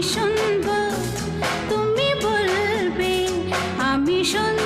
আমি শুনব তুমি বলবে আমি শুন